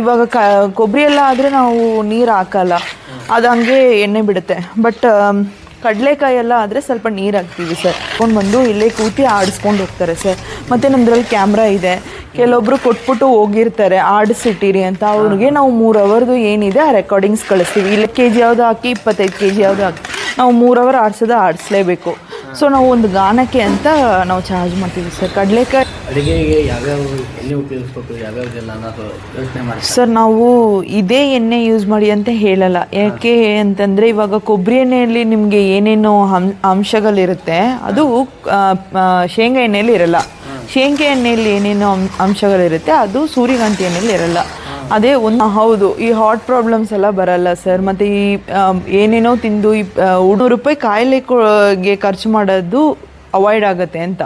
ಇವಾಗ ಕ, ಕೊಬ್ಬರಿ ಎಲ್ಲ ಆದರೆ ನಾವು ನೀರು ಹಾಕಲ್ಲ. ಅದು ಹಂಗೆ ಎಣ್ಣೆ ಬಿಡುತ್ತೆ. ಬಟ್ ಕಡಲೆಕಾಯಿ ಎಲ್ಲ ಆದರೆ ಸ್ವಲ್ಪ ನೀರು ಹಾಕ್ತೀವಿ ಸರ್. ಕೊಂಡು ಬಂದು ಇಲ್ಲೇ ಕೂತಿ ಆಡಿಸ್ಕೊಂಡು ಹೋಗ್ತಾರೆ ಸರ್. ಮತ್ತು ನಮ್ಮದ್ರಲ್ಲಿ ಕ್ಯಾಮ್ರಾ ಇದೆ. ಕೆಲವೊಬ್ರು ಕೊಟ್ಬಿಟ್ಟು ಹೋಗಿರ್ತಾರೆ. ಆಡಿಸಿಟ್ಟಿರಿ ಅಂತ. ಅವ್ರಿಗೆ ನಾವು ಮೂರು ಅವರ್ದು ಏನಿದೆ ಆ ರೆಕಾರ್ಡಿಂಗ್ಸ್ ಕಳಿಸ್ತೀವಿ. ಇಲ್ಲ ಕೆ ಜಿ ಯಾವುದು ಹಾಕಿ ಇಪ್ಪತ್ತೈದು ಕೆ ಜಿ ಯಾವುದು ಹಾಕಿ. ನಾವು ಮೂರು ಅವರ್ ಆಡಿಸೋದು ಆಡಿಸ್ಲೇಬೇಕು. ಸೊ ನಾವು ಒಂದು ಗಾನಕ್ಕೆ ಅಂತ ನಾವು ಚಾರ್ಜ್ ಮಾಡ್ತೀವಿ ಸರ್ ಕಡಲೆಕಾಯಿ ಅಡುಗೆಗೆ ಯಾವ್ಯಾವ ಎಣ್ಣೆ ಉಪಯೋಗಿಸ್ಬೇಕು ಯಾವ್ಯಾವ್ದೆಲ್ಲ ಅನ್ನೋದು ಯೋಚನೆ ಮಾಡಿ ಸರ್ ನಾವು ಇದೇ ಎಣ್ಣೆ ಯೂಸ್ ಮಾಡಿ ಅಂತ ಹೇಳಲ್ಲ. ಯಾಕೆ ಅಂತಂದರೆ ಇವಾಗ ಕೊಬ್ಬರಿ ಎಣ್ಣೆಯಲ್ಲಿ ನಿಮಗೆ ಏನೇನು ಹಂ ಅಂಶಗಳಿರುತ್ತೆ ಅದು ಶೇಂಗಾ ಎಣ್ಣೆಯಲ್ಲಿ ಇರಲ್ಲ. ಶೇಂಗಾ ಎಣ್ಣೆಯಲ್ಲಿ ಏನೇನು ಅಂಶಗಳಿರುತ್ತೆ ಅದು ಸೂರ್ಯಕಾಂತಿ ಎಣ್ಣೆಯಲ್ಲಿ ಇರಲ್ಲ. ಅದೇ ಒಂದು ಹೌದು. ಈ ಹಾರ್ಟ್ ಪ್ರಾಬ್ಲಮ್ಸ್ ಎಲ್ಲ ಬರಲ್ಲ ಸರ್ ಮತ್ತು ಈ ಏನೇನೋ ತಿಂದು ಈ ನೂರು ರೂಪಾಯಿ ಕಾಯಿಲೆ ಕೊ- ಗೆ ಖರ್ಚು ಮಾಡೋದು ಅವಾಯ್ಡ್ ಆಗುತ್ತೆ ಅಂತ.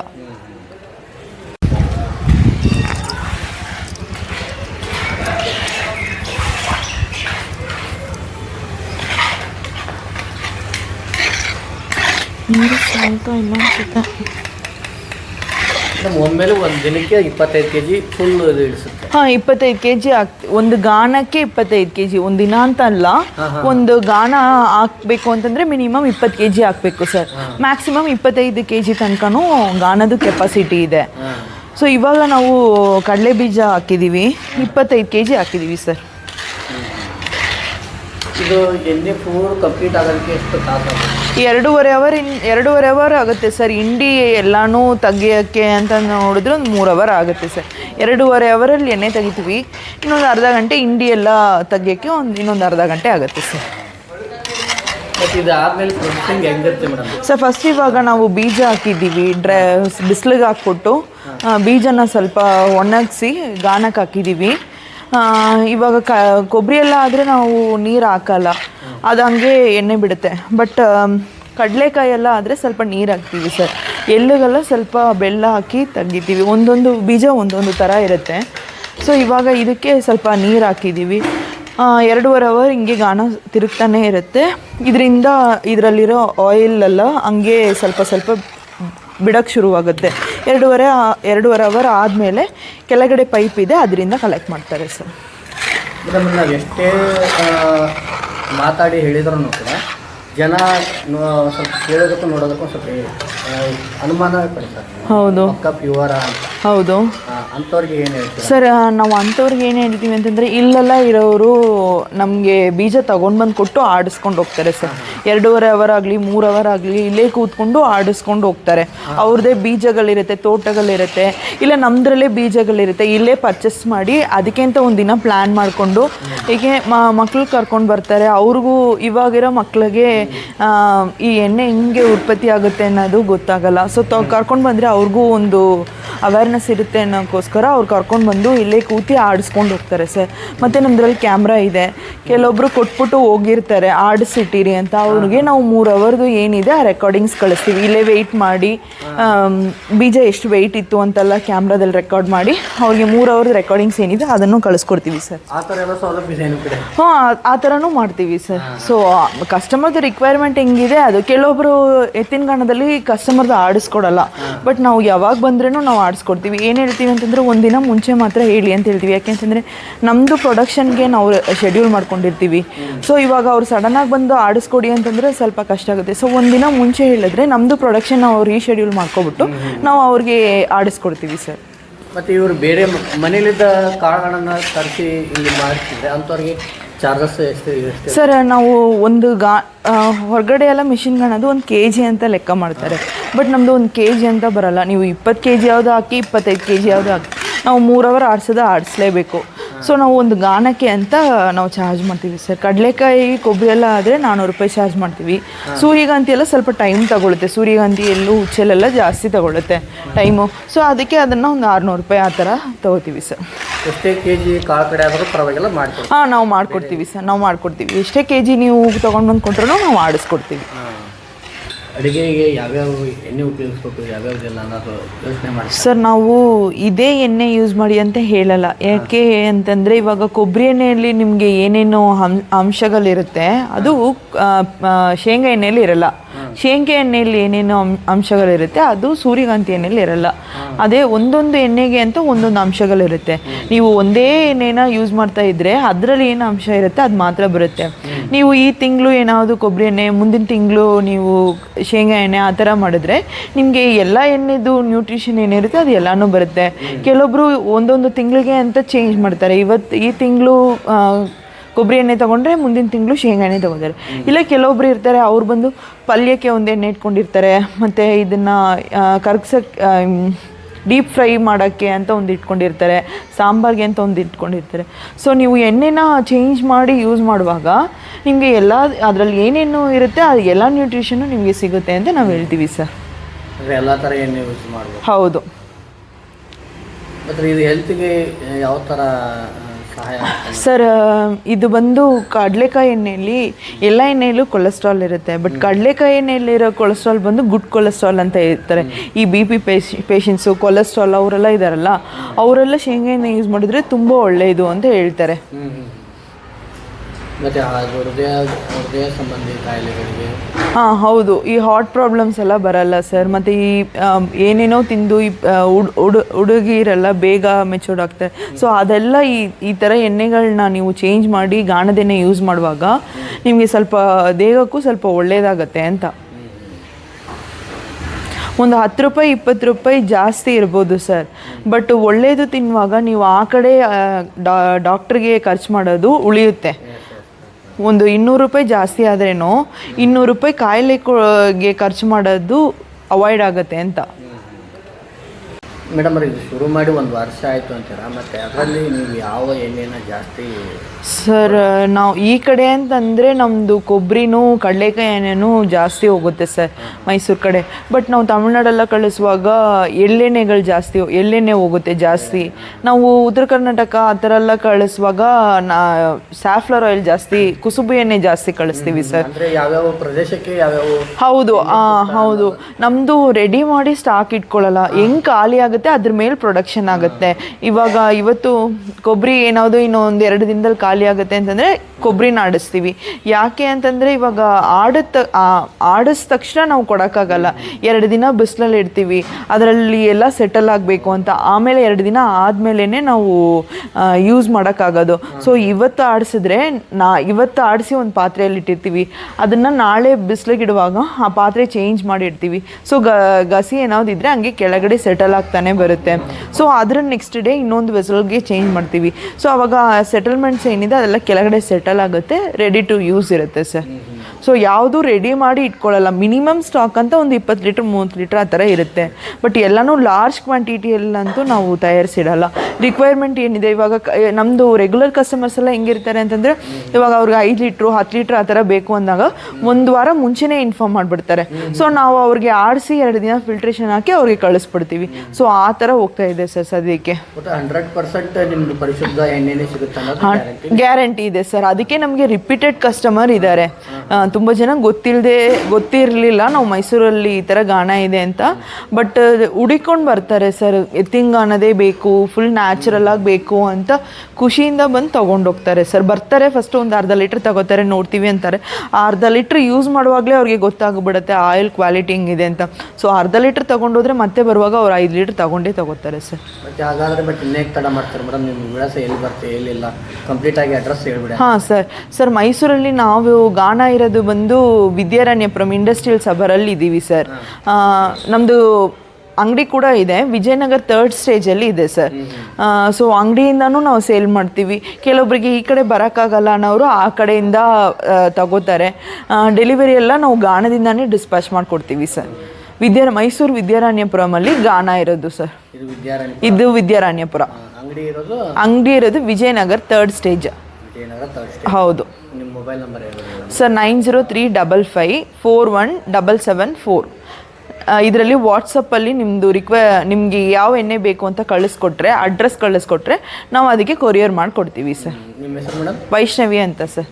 ಒಮ್ಮೆಲೆ ಒಂದು ದಿನಕ್ಕೆ ಇಪ್ಪತ್ತೈದು ಕೆ ಜಿ ಫುಲ್ ಇದು ಇಳಿಸುತ್ತೆ ಹಾಂ ಇಪ್ಪತ್ತೈದು ಕೆ ಜಿ ಹಾಕ್ ಒಂದು ಗಾಣಕ್ಕೆ ಇಪ್ಪತ್ತೈದು ಕೆ ಜಿ ಒಂದು ದಿನ ಅಂತ ಅಲ್ಲ ಒಂದು ಗಾಣ ಹಾಕ್ಬೇಕು ಅಂತಂದರೆ ಮಿನಿಮಮ್ ಇಪ್ಪತ್ತು ಕೆ ಜಿ ಹಾಕಬೇಕು ಸರ್. ಮ್ಯಾಕ್ಸಿಮಮ್ ಇಪ್ಪತ್ತೈದು ಕೆ ಜಿ ತನಕನೂ ಗಾಣದ ಕೆಪಾಸಿಟಿ ಇದೆ. ಸೊ ಇವಾಗ ನಾವು ಕಡಲೆ ಬೀಜ ಹಾಕಿದ್ದೀವಿ ಇಪ್ಪತ್ತೈದು ಕೆ ಜಿ ಹಾಕಿದ್ದೀವಿ ಸರ್ ಇದು ಎಣ್ಣೆ ಪೂರ್ ಕಂಪ್ಲೀಟ್ ಆಗೋದಕ್ಕೆ ಎಷ್ಟು ತಾಸು ಎರಡೂವರೆ ಅವರ್ ಇನ್ ಎರಡೂವರೆ ಅವರ್ ಆಗುತ್ತೆ ಸರ್. ಇಂಡಿ ಎಲ್ಲನೂ ತೆಗಿಯೋಕ್ಕೆ ಅಂತ ನೋಡಿದ್ರೆ ಒಂದು ಮೂರು ಅವರ್ ಆಗುತ್ತೆ ಸರ್. ಎರಡೂವರೆ ಅವರಲ್ಲಿ ಎಣ್ಣೆ ತೆಗಿತೀವಿ. ಇನ್ನೊಂದು ಅರ್ಧ ಗಂಟೆ ಇಂಡಿ ಎಲ್ಲ ತೆಗಿಯೋಕ್ಕೆ ಒಂದು ಇನ್ನೊಂದು ಅರ್ಧ ಗಂಟೆ ಆಗುತ್ತೆ ಸರ್. ಸರ್ ಫಸ್ಟ್ ಇವಾಗ ನಾವು ಬೀಜ ಹಾಕಿದ್ದೀವಿ. ಡ್ರೈ ಬಿಸಿಲಿಗೆ ಹಾಕ್ಬಿಟ್ಟು ಬೀಜನ ಸ್ವಲ್ಪ ಒಣಗಿಸಿ ಗಾಣಕ್ಕೆ ಹಾಕಿದ್ದೀವಿ. ಇವಾಗ ಕ ಕೊಬ್ಬರಿ ಎಲ್ಲ ಆದರೆ ನಾವು ನೀರು ಹಾಕಲ್ಲ. ಅದು ಹಂಗೆ ಎಣ್ಣೆ ಬಿಡುತ್ತೆ. ಬಟ್ ಕಡಲೆಕಾಯಿ ಎಲ್ಲ ಆದರೆ ಸ್ವಲ್ಪ ನೀರು ಹಾಕ್ತೀವಿ ಸರ್. ಎಲ್ಲಿಗೆಲ್ಲ ಸ್ವಲ್ಪ ಬೆಲ್ಲ ಹಾಕಿ ತೆಗಿತೀವಿ ಒಂದೊಂದು ಬೀಜ ಒಂದೊಂದು ಥರ ಇರುತ್ತೆ. ಸೊ ಇವಾಗ ಇದಕ್ಕೆ ಸ್ವಲ್ಪ ನೀರು ಹಾಕಿದ್ದೀವಿ ಎರಡೂವರೆ ಅವರ್ ಹಿಂಗೆ ಗಾಣ ತಿರುಗ್ತಾನೆ ಇರುತ್ತೆ. ಇದರಿಂದ ಇದರಲ್ಲಿರೋ ಆಯಿಲ್ ಎಲ್ಲ ಹಂಗೆ ಸ್ವಲ್ಪ ಸ್ವಲ್ಪ ಬಿಡೋಕ್ಕೆ ಶುರುವಾಗುತ್ತೆ. ಎರಡೂವರೆ ಎರಡೂವರೆ ಅವರ್ ಆದಮೇಲೆ ಕೆಳಗಡೆ ಪೈಪ್ ಇದೆ ಅದರಿಂದ ಕಲೆಕ್ಟ್ ಮಾಡ್ತಾರೆ ಸರ್. ಮೇಡಮ್ ನಾವು ಎಷ್ಟೇ ಮಾತಾಡಿ ಹೇಳಿದ್ರು ಕೂಡ ಜನ ಸ್ವಲ್ಪ ಕೇಳೋದಕ್ಕೂ ನೋಡೋದಕ್ಕೂ ಸ್ವಲ್ಪ ಅನುಮಾನ ಪಡ್ತಾರೆ. ಹೌದು. ಪ್ಯೂವರ ಹೌದು. ಅಂಥವ್ರಿಗೆ ಸರ್ ನಾವು ಅಂಥವ್ರಿಗೆ ಏನು ಹೇಳ್ತೀವಿ ಅಂತಂದರೆ, ಇಲ್ಲೆಲ್ಲ ಇರೋರು ನಮಗೆ ಬೀಜ ತೊಗೊಂಡು ಬಂದು ಕೊಟ್ಟು ಆಡಿಸ್ಕೊಂಡು ಹೋಗ್ತಾರೆ ಸರ್. ಎರಡೂವರೆ ಅವರ್ ಆಗಲಿ, ಮೂರು ಅವರ್ ಆಗಲಿ ಇಲ್ಲೇ ಕೂತ್ಕೊಂಡು ಆಡಿಸ್ಕೊಂಡು ಹೋಗ್ತಾರೆ. ಅವ್ರದ್ದೇ ಬೀಜಗಳಿರುತ್ತೆ, ತೋಟಗಳಿರುತ್ತೆ, ಇಲ್ಲ ನಮ್ಮದ್ರಲ್ಲೇ ಬೀಜಗಳಿರುತ್ತೆ, ಇಲ್ಲೇ ಪರ್ಚೇಸ್ ಮಾಡಿ ಅದಕ್ಕೆ ಅಂತ ಒಂದು ದಿನ ಪ್ಲ್ಯಾನ್ ಮಾಡಿಕೊಂಡು, ಹೀಗೆ ಮಕ್ಳು ಕರ್ಕೊಂಡು ಬರ್ತಾರೆ. ಅವ್ರಿಗೂ ಇವಾಗಿರೋ ಮಕ್ಳಿಗೆ ಈ ಎಣ್ಣೆ ಹಿಂಗೆ ಉತ್ಪತ್ತಿ ಆಗುತ್ತೆ ಅನ್ನೋದು ಗೊತ್ತಾಗಲ್ಲ. ಸೊ ಕರ್ಕೊಂಡು ಬಂದರೆ ಅವ್ರಿಗೂ ಒಂದು ಅವೇರ್ನೆಸ್ ಇರುತ್ತೆ ಅನ್ನೋಕ್ಕೋಸ್ಕರ ಅವ್ರು ಕರ್ಕೊಂಡು ಬಂದು ಇಲ್ಲೇ ಕೂತಿ ಆಡಿಸ್ಕೊಂಡು ಹೋಗ್ತಾರೆ ಸರ್. ಮತ್ತು ನಮ್ಮದ್ರಲ್ಲಿ ಕ್ಯಾಮ್ರಾ ಇದೆ. ಕೆಲವೊಬ್ರು ಕೊಟ್ಬಿಟ್ಟು ಹೋಗಿರ್ತಾರೆ ಆಡಿಸಿಟ್ಟಿರಿ ಅಂತ. ಅವ್ರಿಗೆ ನಾವು ಮೂರು ಅವರ್ದು ಏನಿದೆ ಆ ರೆಕಾರ್ಡಿಂಗ್ಸ್ ಕಳಿಸ್ತೀವಿ. ಇಲ್ಲೇ ವೆಯ್ಟ್ ಮಾಡಿ ಬೀಜ ಎಷ್ಟು ವೆಯ್ಟ್ ಇತ್ತು ಅಂತೆಲ್ಲ ಕ್ಯಾಮ್ರಾದಲ್ಲಿ ರೆಕಾರ್ಡ್ ಮಾಡಿ ಅವ್ರಿಗೆ ಮೂರು ಅವರ್ದು ರೆಕಾರ್ಡಿಂಗ್ಸ್ ಏನಿದೆ ಅದನ್ನು ಕಳಿಸ್ಕೊಡ್ತೀವಿ ಸರ್. ಹಾಂ ಆ ಥರನೂ ಮಾಡ್ತೀವಿ ಸರ್. ಸೊ ಕಸ್ಟಮರ್ದು ರಿಕ್ವೈರ್ಮೆಂಟ್ ಹೆಂಗಿದೆ ಅದು ಕೆಲವೊಬ್ರು ಎತ್ತಿನ ಗಾಣದಲ್ಲಿ ಕಸ್ಟಮರ್ದು ಆಡಿಸ್ಕೊಡಲ್ಲ. ಬಟ್ ನಾವು ಯಾವಾಗ ಬಂದ್ರೂ ನಾವು ಆಡಿಸ್ಕೊಡ್ತೀವಿ. ಏನು ಹೇಳ್ತೀವಿ ಅಂತಂದರೆ ಒಂದಿನ ಮುಂಚೆ ಮಾತ್ರ ಹೇಳಿ ಅಂತ ಹೇಳ್ತೀವಿ. ಯಾಕೆಂತಂದರೆ ನಮ್ಮದು ಪ್ರೊಡಕ್ಷನ್ಗೆ ನಾವು ಶೆಡ್ಯೂಲ್ ಮಾಡ್ಕೊಂಡಿರ್ತೀವಿ. ಸೊ ಇವಾಗ ಅವ್ರು ಸಡನ್ನಾಗಿ ಬಂದು ಆಡಿಸ್ಕೊಡಿ ಅಂತಂದರೆ ಸ್ವಲ್ಪ ಕಷ್ಟ ಆಗುತ್ತೆ. ಸೊ ಒಂದಿನ ಮುಂಚೆ ಹೇಳಿದ್ರೆ ನಮ್ಮದು ಪ್ರೊಡಕ್ಷನ್ ನಾವು ರೀಶೆಡ್ಯೂಲ್ ಮಾಡ್ಕೊಬಿಟ್ಟು ನಾವು ಅವ್ರಿಗೆ ಆಡಿಸ್ಕೊಡ್ತೀವಿ ಸರ್ ಮತ್ತು ಇವರು ಬೇರೆ ಮನೇಲಿದ್ದ ಕಾಳುಗಳನ್ನು ತರಿಸಿ ಇಲ್ಲಿ ಮಾಡ್ತಿದ್ರೆ ಅಂಥವ್ರಿಗೆ ಚಾರ್ಜಸ್ ಸರ್, ನಾವು ಒಂದು ಗಾ ಹೊರಗಡೆ ಎಲ್ಲ ಅದು ಒಂದು ಕೆ ಜಿ ಅಂತ ಲೆಕ್ಕ ಮಾಡ್ತಾರೆ. ಬಟ್ ನಮ್ಮದು ಒಂದು ಕೆ ಜಿ ಅಂತ ಬರಲ್ಲ. ನೀವು ಇಪ್ಪತ್ತು ಕೆ ಜಿ ಯಾವುದು ಹಾಕಿ, ಇಪ್ಪತ್ತೈದು ಕೆ ಜಿ ಯಾವುದು ಹಾಕಿ. ನಾವು ಮೂರು ಅವರ್ ಆಡಿಸೋದು ಆಡಿಸ್ಲೇಬೇಕು. ಸೊ ನಾವು ಒಂದು ಗಾನಕ್ಕೆ ಅಂತ ನಾವು ಚಾರ್ಜ್ ಮಾಡ್ತೀವಿ ಸರ್ ಕಡಲೆಕಾಯಿ ಕೊಬ್ಬರಿ ಎಲ್ಲ ಆದರೆ ನಾನ್ನೂರು ರೂಪಾಯಿ ಚಾರ್ಜ್ ಮಾಡ್ತೀವಿ. ಸೂರ್ಯಕಾಂತಿ ಎಲ್ಲ ಸ್ವಲ್ಪ ಟೈಮ್ ತಗೊಳುತ್ತೆ ಸೂರ್ಯಕಾಂತಿ ಎಲ್ಲೂ ಹುಚ್ಚಲೆಲ್ಲ ಜಾಸ್ತಿ ತಗೊಳುತ್ತೆ ಟೈಮು ಸೊ ಅದಕ್ಕೆ ಅದನ್ನು ಒಂದು ಆರುನೂರು ರೂಪಾಯಿ ಆ ಥರ ತಗೋತೀವಿ ಸರ್ ಎಷ್ಟೇ ಕೆ ಜಿ ಕಾಳು ಕಡೆ ಆದರೂ ಪರವಾಗಿಲ್ಲ ಮಾಡ್ತೀವಿ ಹಾಂ ನಾವು ಮಾಡ್ಕೊಡ್ತೀವಿ ಸರ್ ನಾವು ಮಾಡ್ಕೊಡ್ತೀವಿ. ಎಷ್ಟೇ ಕೆ ಜಿ ನೀವು ತೊಗೊಂಡು ಬಂದು ಕೊಟ್ಟರು ನಾವು ಆಡಿಸ್ಕೊಡ್ತೀವಿ ಅಡುಗೆಗೆ ಯಾವ್ಯಾವ ಎಣ್ಣೆ ಉಪಯೋಗಿಸ್ಬೇಕು ಯಾವ್ಯಾವ್ದೆಲ್ಲ ಅನ್ನೋದು ಯೋಚನೆ ಮಾಡಿ. ಸರ್ ನಾವು ಇದೇ ಎಣ್ಣೆ ಯೂಸ್ ಮಾಡಿ ಅಂತ ಹೇಳಲ್ಲ. ಯಾಕೆ ಅಂತಂದರೆ ಇವಾಗ ಕೊಬ್ಬರಿ ಎಣ್ಣೆಯಲ್ಲಿ ನಿಮಗೆ ಏನೇನು ಹಂ ಅಂಶಗಳಿರುತ್ತೆ ಅದು ಆ, ಶೇಂಗಾ ಎಣ್ಣೆಯಲ್ಲಿ ಇರಲ್ಲ. ಶೇಂಗೆ ಎಣ್ಣೆಯಲ್ಲಿ ಏನೇನು ಅಂಶಗಳಿರುತ್ತೆ ಅದು ಸೂರ್ಯಕಾಂತಿ ಎಣ್ಣೆಯಲ್ಲಿ ಇರಲ್ಲ. ಅದೇ ಒಂದೊಂದು ಎಣ್ಣೆಗೆ ಅಂತ ಒಂದೊಂದು ಅಂಶಗಳಿರುತ್ತೆ. ನೀವು ಒಂದೇ ಎಣ್ಣೆನ ಯೂಸ್ ಮಾಡ್ತಾ ಇದ್ರೆ ಅದರಲ್ಲಿ ಏನು ಅಂಶ ಇರುತ್ತೆ ಅದು ಮಾತ್ರ ಬರುತ್ತೆ. ನೀವು ಈ ತಿಂಗಳು ಏನಾದರೂ ಕೊಬ್ಬರಿ ಎಣ್ಣೆ ಮುಂದಿನ ತಿಂಗಳು ನೀವು ಶೇಂಗಾ ಎಣ್ಣೆ ಆ ಥರ ಮಾಡಿದ್ರೆ ನಿಮಗೆ ಎಲ್ಲ ಎಣ್ಣೆದು ನ್ಯೂಟ್ರಿಷನ್ ಏನಿರುತ್ತೆ ಅದು ಎಲ್ಲನೂ ಬರುತ್ತೆ. ಕೆಲವೊಬ್ರು ಒಂದೊಂದು ತಿಂಗಳಿಗೆ ಅಂತ ಚೇಂಜ್ ಮಾಡ್ತಾರೆ. ಇವತ್ತು ಈ ತಿಂಗಳು ಕೊಬ್ಬರಿ ಎಣ್ಣೆ ತೊಗೊಂಡ್ರೆ ಮುಂದಿನ ತಿಂಗಳು ಶೇಂಗಾ ಎಣ್ಣೆ ತೊಗೋತಾರೆ. ಇಲ್ಲ ಕೆಲವೊಬ್ರು ಇರ್ತಾರೆ ಅವ್ರು ಬಂದು ಪಲ್ಯಕ್ಕೆ ಒಂದು ಎಣ್ಣೆ ಇಟ್ಕೊಂಡಿರ್ತಾರೆ ಮತ್ತು ಇದನ್ನು ಕರ್ಗ್ಸಕ್ಕೆ ಡೀಪ್ ಫ್ರೈ ಮಾಡೋಕ್ಕೆ ಅಂತ ಒಂದು ಇಟ್ಕೊಂಡಿರ್ತಾರೆ ಸಾಂಬಾರ್ಗೆ ಅಂತ ಒಂದು ಇಟ್ಕೊಂಡಿರ್ತಾರೆ. ಸೊ ನೀವು ಎಣ್ಣೆನ ಚೇಂಜ್ ಮಾಡಿ ಯೂಸ್ ಮಾಡುವಾಗ ನಿಮಗೆ ಎಲ್ಲ ಅದರಲ್ಲಿ ಏನೇನು ಇರುತ್ತೆ ಅದು ಎಲ್ಲ ನ್ಯೂಟ್ರಿಷನು ನಿಮಗೆ ಸಿಗುತ್ತೆ ಅಂತ ನಾವು ಹೇಳ್ತೀವಿ ಸರ್ ಎಲ್ಲ ಥರ ಎಣ್ಣೆ ಯೂಸ್ ಮಾಡ್ಬೋದು. ಹೌದು. ಮತ್ತು ಇದು ಹೆಲ್ತಿಗೆ ಯಾವ ಥರ? ಸರ್ ಇದು ಬಂದು ಕಡಲೆಕಾಯಿ ಎಣ್ಣೆಯಲ್ಲಿ ಎಲ್ಲ ಎಣ್ಣೆಯಲ್ಲೂ ಕೊಲೆಸ್ಟ್ರಾಲ್ ಇರುತ್ತೆ. ಬಟ್ ಕಡಲೆಕಾಯಿ ಎಣ್ಣೆಯಲ್ಲಿರೋ ಕೊಲೆಸ್ಟ್ರಾಲ್ ಬಂದು ಗುಡ್ ಕೊಲೆಸ್ಟ್ರಾಲ್ ಅಂತ ಇರ್ತಾರೆ ಈ ಬಿ ಪಿ ಪೇಶ್ ಪೇಷೆಂಟ್ಸು ಕೊಲೆಸ್ಟ್ರಾಲ್ ಅವರೆಲ್ಲ ಇದ್ದಾರಲ್ಲ ಅವರೆಲ್ಲ ಶೇಂಗಾ ಎಣ್ಣೆ ಯೂಸ್ ಮಾಡಿದರೆ ತುಂಬ ಒಳ್ಳೆಯದು ಅಂತ ಹೇಳ್ತಾರೆ. ಹಾಂ, ಹೌದು. ಈ ಹಾರ್ಟ್ ಪ್ರಾಬ್ಲಮ್ಸ್ ಎಲ್ಲ ಬರಲ್ಲ ಸರ್ ಮತ್ತು ಈ ಏನೇನೋ ತಿಂದು ಈ ಹುಡುಗಿರೆಲ್ಲ ಬೇಗ ಮೆಚೂರ್ಡ್ ಆಗ್ತಾರೆ. ಸೊ ಅದೆಲ್ಲ ಈ ಈ ಥರ ಎಣ್ಣೆಗಳನ್ನ ನೀವು ಚೇಂಜ್ ಮಾಡಿ ಗಾಣದೆಣ್ಣೆ ಯೂಸ್ ಮಾಡುವಾಗ ನಿಮಗೆ ಸ್ವಲ್ಪ ದೇಹಕ್ಕೂ ಸ್ವಲ್ಪ ಒಳ್ಳೆಯದಾಗತ್ತೆ ಅಂತ. ಒಂದು ಹತ್ತು ರೂಪಾಯಿ, ಇಪ್ಪತ್ತು ರೂಪಾಯಿ ಜಾಸ್ತಿ ಇರ್ಬೋದು ಸರ್ ಬಟ್ ಒಳ್ಳೆಯದು ತಿನ್ನುವಾಗ ನೀವು ಆ ಕಡೆ ಡಾಕ್ಟ್ರಿಗೆ ಖರ್ಚು ಮಾಡೋದು ಉಳಿಯುತ್ತೆ. ಒಂದು ಇನ್ನೂರು ರೂಪಾಯಿ ಜಾಸ್ತಿ ಆದ್ರೇನು ಇನ್ನೂರು ರೂಪಾಯಿ ಕಾಯಿಲೆಗೆ ಖರ್ಚು ಮಾಡೋದು ಅವಾಯ್ಡ್ ಆಗುತ್ತೆ ಅಂತ. ಮೇಡಮ್ ಇದು ಶುರು ಮಾಡಿ ಒಂದು ವರ್ಷ ಆಯಿತು ಅಂತೀರ? ಮತ್ತು ಅದರಲ್ಲಿ ನೀವು ಯಾವ ಎಣ್ಣೆನ ಜಾಸ್ತಿ ಸರ್ ನಾವು ಈ ಕಡೆ ಅಂತಂದರೆ ನಮ್ಮದು ಕೊಬ್ಬರಿನೂ ಕಡಲೆಕಾಯಿ ಎಣ್ಣೆನೂ ಜಾಸ್ತಿ ಹೋಗುತ್ತೆ ಸರ್ ಮೈಸೂರು ಕಡೆ. ಬಟ್ ನಾವು ತಮಿಳ್ನಾಡೆಲ್ಲ ಕಳಿಸುವಾಗ ಎಳ್ಳೆಣ್ಣೆಗಳು ಜಾಸ್ತಿ ಎಳ್ಳೆಣ್ಣೆ ಹೋಗುತ್ತೆ ಜಾಸ್ತಿ. ನಾವು ಉತ್ತರ ಕರ್ನಾಟಕ ಆ ಥರ ಎಲ್ಲ ಕಳಿಸುವಾಗ ನಾ ಸ್ಯಾಫ್ಲರ್ ಆಯಿಲ್ ಜಾಸ್ತಿ ಕುಸುಬು ಎಣ್ಣೆ ಜಾಸ್ತಿ ಕಳಿಸ್ತೀವಿ ಸರ್. ಅಂದರೆ ಯಾವ್ಯಾವ ಪ್ರದೇಶಕ್ಕೆ ಯಾವ್ಯಾವ ಹೌದು ಹೌದು. ನಮ್ಮದು ರೆಡಿ ಮಾಡಿ ಸ್ಟಾಕ್ ಇಟ್ಕೊಳ್ಳಲ್ಲ ಹೆಂಗೆ ಖಾಲಿ ಆಗುತ್ತೆ, ಅದ್ರ ಮೇಲೆ ಪ್ರೊಡಕ್ಷನ್ ಆಗುತ್ತೆ. ಇವಾಗ ಇವತ್ತು ಕೊಬ್ಬರಿ ಏನಾವುದು ಇನ್ನೊಂದು ಎರಡು ದಿನದಲ್ಲಿ ಖಾಲಿ ಆಗುತ್ತೆ ಅಂತಂದರೆ ಕೊಬ್ಬರಿನ ಆಡಿಸ್ತೀವಿ. ಯಾಕೆ ಅಂತಂದರೆ ಇವಾಗ ಆಡತ್ತ ಆಡಿಸ್ ತಕ್ಷಣ ನಾವು ಕೊಡೋಕ್ಕಾಗಲ್ಲ. ಎರಡು ದಿನ ಬಿಸಿಲಲ್ಲಿ ಇಡ್ತೀವಿ, ಅದರಲ್ಲಿ ಎಲ್ಲ ಸೆಟಲ್ ಆಗಬೇಕು ಅಂತ. ಆಮೇಲೆ ಎರಡು ದಿನ ಆದಮೇಲೆ ನಾವು ಯೂಸ್ ಮಾಡೋಕ್ಕಾಗೋದು. ಸೊ ಇವತ್ತು ಆಡಿಸಿದ್ರೆ ನಾ, ಇವತ್ತು ಆಡಿಸಿ ಒಂದು ಪಾತ್ರೆಯಲ್ಲಿ ಇಟ್ಟಿರ್ತೀವಿ. ಅದನ್ನು ನಾಳೆ ಬಿಸಿಲಿಗೆ ಇಡುವಾಗ ಆ ಪಾತ್ರೆ ಚೇಂಜ್ ಮಾಡಿ ಇಡ್ತೀವಿ. ಸೊ ಗಸಿ ಇದ್ದರೆ ಹಂಗೆ ಕೆಳಗಡೆ ಸೆಟಲ್ ಆಗ್ತಾನೆ. ಬರುತ್ತೆ. ಸೊ ಅದರ ನೆಕ್ಸ್ಟ್ ಡೇ ಇನ್ನೊಂದು ವೆಸಲ್ಗೆ ಚೇಂಜ್ ಮಾಡ್ತೀವಿ. ಸೊ ಅವಾಗ ಸೆಟಲ್ಮೆಂಟ್ಸ್ ಏನಿದೆ ಅದೆಲ್ಲ ಕೆಳಗಡೆ ಸೆಟಲ್ ಆಗುತ್ತೆ ರೆಡಿ ಟು ಯೂಸ್ ಇರುತ್ತೆ ಸರ್ ಸೊ ಯಾವುದು ರೆಡಿ ಮಾಡಿ ಇಟ್ಕೊಳ್ಳಲ್ಲ. ಮಿನಿಮಮ್ ಸ್ಟಾಕ್ ಅಂತ ಒಂದು ಇಪ್ಪತ್ತು ಲೀಟ್ರ್ ಮೂವತ್ತು ಲೀಟ್ರ್ ಆ ಥರ ಇರುತ್ತೆ. ಬಟ್ ಎಲ್ಲನೂ ಲಾರ್ಜ್ ಕ್ವಾಂಟಿಟಿಯಲ್ಲಂತೂ ನಾವು ತಯಾರಿಸಿಡಲ್ಲ. ರಿಕ್ವೈರ್ಮೆಂಟ್ ಏನಿದೆ? ಇವಾಗ ನಮ್ಮದು ರೆಗ್ಯುಲರ್ ಕಸ್ಟಮರ್ಸ್ ಎಲ್ಲ ಹೆಂಗಿರ್ತಾರೆ ಅಂತಂದರೆ ಇವಾಗ ಅವ್ರಿಗೆ ಐದು ಲೀಟ್ರು ಹತ್ತು ಲೀಟ್ರ್ ಆ ಥರ ಬೇಕು ಅಂದಾಗ ಒಂದು ವಾರ ಮುಂಚೆನೇ ಇನ್ಫಾರ್ಮ್ ಮಾಡಿಬಿಡ್ತಾರೆ. ಸೊ ನಾವು ಅವ್ರಿಗೆ ಆಡಿಸಿ ಎರಡು ದಿನ ಫಿಲ್ಟ್ರೇಷನ್ ಹಾಕಿ ಅವ್ರಿಗೆ ಕಳಿಸ್ಬಿಡ್ತೀವಿ. ಸೊ ಆ ಥರ ಹೋಗ್ತಾ ಇದೆ ಸರ್ ಸದ್ಯಕ್ಕೆ. ಗ್ಯಾರಂಟಿ ಗ್ಯಾರಂಟಿ ಇದೆ ಸರ್. ಅದಕ್ಕೆ ನಮಗೆ ರಿಪೀಟೆಡ್ ಕಸ್ಟಮರ್ ಇದ್ದಾರೆ. ತುಂಬ ಜನ ಗೊತ್ತಿಲ್ಲದೆ ಗೊತ್ತಿರಲಿಲ್ಲ ನಾವು ಮೈಸೂರಲ್ಲಿ ಈ ಥರ ಗಾಣ ಇದೆ ಅಂತ. ಬಟ್ ಹುಡಿಕೊಂಡು ಬರ್ತಾರೆ ಸರ್ ಎತ್ತಿಂಗ್ ಗಾಣದೇ ಬೇಕು ಫುಲ್ ನ್ಯಾಚುರಲ್ ಆಗಿ ಬೇಕು ಅಂತ ಖುಷಿಯಿಂದ ಬಂದು ತೊಗೊಂಡೋಗ್ತಾರೆ ಸರ್. ಬರ್ತಾರೆ ಫಸ್ಟ್ ಒಂದು ಅರ್ಧ ಲೀಟ್ರ್ ತಗೋತಾರೆ ನೋಡ್ತೀವಿ ಅಂತಾರೆ. ಆ ಅರ್ಧ ಲೀಟ್ರ್ ಯೂಸ್ ಮಾಡುವಾಗಲೇ ಅವ್ರಿಗೆ ಗೊತ್ತಾಗ್ಬಿಡುತ್ತೆ ಆಯಿಲ್ ಕ್ವಾಲಿಟಿ ಹೆಂಗಿದೆ ಅಂತ. ಸೊ ಅರ್ಧ ಲೀಟ್ರ್ ತೊಗೊಂಡೋದ್ರೆ ಮತ್ತೆ ಬರುವಾಗ ಅವ್ರು ಐದು ಲೀಟ್ರ್ ತಗೊಂಡೇ ತಗೋತಾರೆ ಸರ್. ಮತ್ತೆ ಹಾಗಾದ್ರೆ ಬಟ್ ತಡ ಮಾಡ್ತಾರೆ ಮೇಡಮ್ ನಿಮ್ಮ ವಿಳಾಸ ಎಲ್ಲಿ ಬರುತ್ತೆ ಎಲ್ಲಿಲ್ಲ? ಕಂಪ್ಲೀಟ್ ಆಗಿ ಅಡ್ರೆಸ್ ಹೇಳ್ಬಿಡಿ. ಹಾಂ ಸರ್. ಸರ್ ಮೈಸೂರಲ್ಲಿ ನಾವು ಗಾಣ ಇರೋದು ಬಂದು ವಿದ್ಯಾರಣ್ಯಪುರಂ ಇಂಡಸ್ಟ್ರಿಯಲ್ ಸಬರಲ್ಲಿ ಇದ್ದೀವಿ ಸರ್ ನಮ್ಮದು ಅಂಗಡಿ ಕೂಡ ಇದೆ. ವಿಜಯನಗರ್ ತರ್ಡ್ ಸ್ಟೇಜಲ್ಲಿ ಇದೆ ಸರ್. ಸೊ ಅಂಗಡಿಯಿಂದನೂ ನಾವು ಸೇಲ್ ಮಾಡ್ತೀವಿ. ಕೆಲವೊಬ್ಬರಿಗೆ ಈ ಕಡೆ ಬರೋಕ್ಕಾಗಲ್ಲ ಅನ್ನೋರು ಆ ಕಡೆಯಿಂದ ತಗೋತಾರೆ. ಡೆಲಿವರಿ ಎಲ್ಲ ನಾವು ಗಾಣದಿಂದನೇ ಡಿಸ್ಪ್ಯಾಚ್ ಮಾಡಿಕೊಡ್ತೀವಿ ಸರ್. ವಿದ್ಯಾ ಮೈಸೂರು ವಿದ್ಯಾರಣ್ಯಪುರಮಲ್ಲಿ ಗಾಣ ಇರೋದು ಸರ್. ಇದು ವಿದ್ಯಾರಣ್ಯ ಇದು ವಿದ್ಯಾರಣ್ಯಪುರ. ಅಂಗಡಿ ಇರೋದು? ವಿಜಯನಗರ್ ತರ್ಡ್ ಸ್ಟೇಜ್ ಹೌದು. Sir nine zero three double five four one double seven four. ಇದರಲ್ಲಿ ವಾಟ್ಸಪ್ಪಲ್ಲಿ ನಿಮ್ಮದು ರಿಕ್ವೆ ನಿಮಗೆ ಯಾವ ಎಣ್ಣೆ ಬೇಕು ಅಂತ ಕಳಿಸ್ಕೊಟ್ರೆ ಅಡ್ರೆಸ್ ಕಳಿಸ್ಕೊಟ್ರೆ ನಾವು ಅದಕ್ಕೆ ಕೊರಿಯರ್ ಮಾಡಿಕೊಡ್ತೀವಿ ಸರ್. ವೈಷ್ಣವಿ ಅಂತ ಸರ್.